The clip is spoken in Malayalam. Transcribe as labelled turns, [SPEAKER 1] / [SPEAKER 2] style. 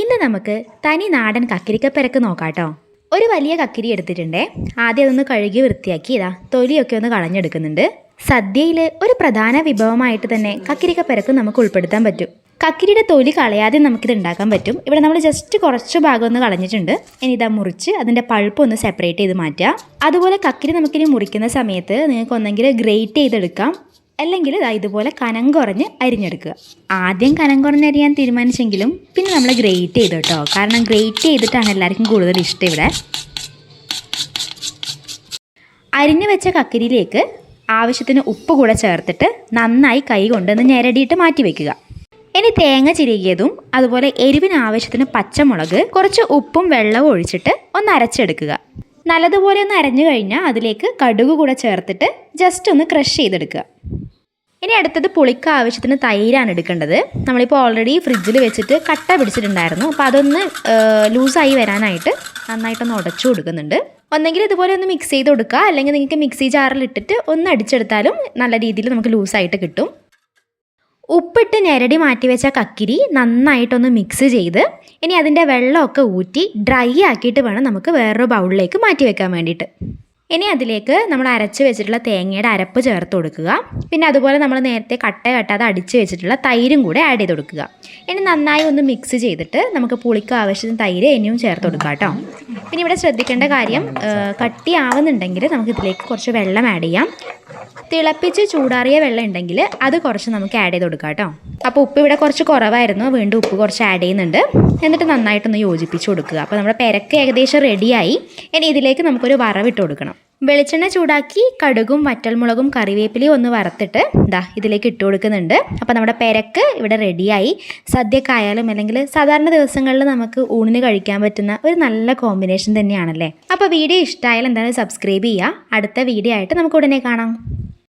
[SPEAKER 1] ഇന്ന് നമുക്ക് തനി നാടൻ കക്കിരിക്കപ്പെരക്ക് നോക്കാട്ടോ. ഒരു വലിയ കക്കിരി എടുത്തിട്ടുണ്ടേ. ആദ്യം അതൊന്ന് കഴുകി വൃത്തിയാക്കി ഇതാ തൊലിയൊക്കെ ഒന്ന് കളഞ്ഞെടുക്കുന്നുണ്ട്. സദ്യയിൽ ഒരു പ്രധാന വിഭവമായിട്ട് തന്നെ കക്കിരിക്കപ്പരക്ക് നമുക്ക് ഉൾപ്പെടുത്താൻ പറ്റും. കക്കിരിയുടെ തൊലി കളയാതെ നമുക്കിത് ഉണ്ടാക്കാൻ പറ്റും. ഇവിടെ നമ്മൾ ജസ്റ്റ് കുറച്ച് ഭാഗം ഒന്ന് കളഞ്ഞിട്ടുണ്ട്. ഇനി ഇതാ മുറിച്ച് അതിന്റെ പഴുപ്പ് ഒന്ന് സെപ്പറേറ്റ് ചെയ്ത് മാറ്റുക അതുപോലെ കക്കിരി നമുക്കിനി മുറിക്കുന്ന സമയത്ത് നിങ്ങൾക്ക് ഒന്നെങ്കിൽ ഗ്രേറ്റ് ചെയ്തെടുക്കാം. അല്ലെങ്കിൽ ഇതാ ഇതുപോലെ കനം കുറഞ്ഞ് അരിഞ്ഞെടുക്കുക. ആദ്യം കനം കുറഞ്ഞ് അരിയാൻ തീരുമാനിച്ചെങ്കിലും പിന്നെ നമ്മൾ ഗ്രേറ്റ് ചെയ്തു കേട്ടോ. കാരണം ഗ്രേറ്റ് ചെയ്തിട്ടാണ് എല്ലാവർക്കും കൂടുതൽ ഇഷ്ടം ഇവിടെ. അരിഞ്ഞു വെച്ച കക്കരിയിലേക്ക് ആവശ്യത്തിന് ഉപ്പ് കൂടെ ചേർത്തിട്ട് നന്നായി കൈ കൊണ്ടൊന്ന് ഞെരടിയിട്ട് മാറ്റി വെക്കുക. ഇനി തേങ്ങ ചിരുകിയതും അതുപോലെ എരിവിന് ആവശ്യത്തിന് പച്ചമുളക് കുറച്ച് ഉപ്പും വെള്ളവും ഒഴിച്ചിട്ട് ഒന്ന് അരച്ചെടുക്കുക. നല്ലതുപോലെ ഒന്ന് അരഞ്ഞു കഴിഞ്ഞാൽ അതിലേക്ക് കടുക് കൂടെ ചേർത്തിട്ട് ജസ്റ്റ് ഒന്ന് ക്രഷ് ചെയ്തെടുക്കുക. ഇനി അടുത്തത് പുളിക്ക ആവശ്യത്തിന് തൈരാണ് എടുക്കേണ്ടത്. നമ്മളിപ്പോൾ ഓൾറെഡി ഫ്രിഡ്ജിൽ വെച്ചിട്ട് കട്ട പിടിച്ചിട്ടുണ്ടായിരുന്നു. അപ്പോൾ അതൊന്ന് ലൂസായി വരാനായിട്ട് നന്നായിട്ടൊന്ന് ഉടച്ചു കൊടുക്കുന്നുണ്ട്. ഒന്നെങ്കിൽ ഇതുപോലെ ഒന്ന് മിക്സ് ചെയ്ത് കൊടുക്കുക. അല്ലെങ്കിൽ നിങ്ങൾക്ക് മിക്സി ജാറിൽ ഇട്ടിട്ട് ഒന്ന് അടിച്ചെടുത്താലും നല്ല രീതിയിൽ നമുക്ക് ലൂസായിട്ട് കിട്ടും. ഉപ്പിട്ട് ഞെരടി മാറ്റി വെച്ച കക്കിരി നന്നായിട്ടൊന്ന് മിക്സ് ചെയ്ത് ഇനി അതിന്റെ വെള്ളമൊക്കെ ഊറ്റി ഡ്രൈ ആക്കിയിട്ട് വേണം നമുക്ക് വേറൊരു ബൗളിലേക്ക് മാറ്റി വെക്കാൻ വേണ്ടിയിട്ട്. ഇനി അതിലേക്ക് നമ്മൾ അരച്ച് വെച്ചിട്ടുള്ള തേങ്ങയുടെ അരപ്പ് ചേർത്ത് കൊടുക്കുക. പിന്നെ അതുപോലെ നമ്മൾ നേരത്തെ കട്ട കട്ടാതെ അടിച്ച് വെച്ചിട്ടുള്ള തൈരും കൂടെ ആഡ് ചെയ്ത് കൊടുക്കുക. ഇനി നന്നായി ഒന്ന് മിക്സ് ചെയ്തിട്ട് നമുക്ക് പുളിക്ക് ആവശ്യത്തിന് തൈര് ഇനിയും ചേർത്ത് കൊടുക്കുക കേട്ടോ. പിന്നെ ഇവിടെ ശ്രദ്ധിക്കേണ്ട കാര്യം കട്ടിയാവുന്നുണ്ടെങ്കിൽ നമുക്ക് ഇതിലേക്ക് കുറച്ച് വെള്ളം ആഡ് ചെയ്യാം. തിളപ്പിച്ച് ചൂടാറിയ വെള്ളം ഉണ്ടെങ്കിൽ അത് കുറച്ച് നമുക്ക് ആഡ് ചെയ്ത് കൊടുക്കാം കേട്ടോ. അപ്പോൾ ഉപ്പ് ഇവിടെ കുറച്ച് കുറവായിരുന്നു. വീണ്ടും ഉപ്പ് കുറച്ച് ആഡ് ചെയ്യുന്നുണ്ട്. എന്നിട്ട് നന്നായിട്ടൊന്ന് യോജിപ്പിച്ച് കൊടുക്കുക. അപ്പോൾ നമ്മുടെ പെരക്ക് ഏകദേശം റെഡിയായി ഇനി ഇതിലേക്ക് നമുക്കൊരു വറവിട്ട് കൊടുക്കണം. വെളിച്ചെണ്ണ ചൂടാക്കി കടുകും വറ്റൽമുളകും കറിവേപ്പിലയും ഒന്ന് വറുത്തിട്ട് ഇതാ ഇതിലേക്ക് ഇട്ട് കൊടുക്കുന്നുണ്ട്. അപ്പോൾ നമ്മുടെ പെരക്ക് ഇവിടെ റെഡിയായി സദ്യക്കായാലും അല്ലെങ്കിൽ സാധാരണ ദിവസങ്ങളിൽ നമുക്ക് ഊണിന് കഴിക്കാൻ പറ്റുന്ന ഒരു നല്ല കോമ്പിനേഷൻ തന്നെയാണല്ലേ? അപ്പോൾ വീഡിയോ ഇഷ്ടമായാലും എന്തായാലും സബ്സ്ക്രൈബ് ചെയ്യുക. അടുത്ത വീഡിയോ ആയിട്ട് നമുക്ക് ഉടനെ കാണാം.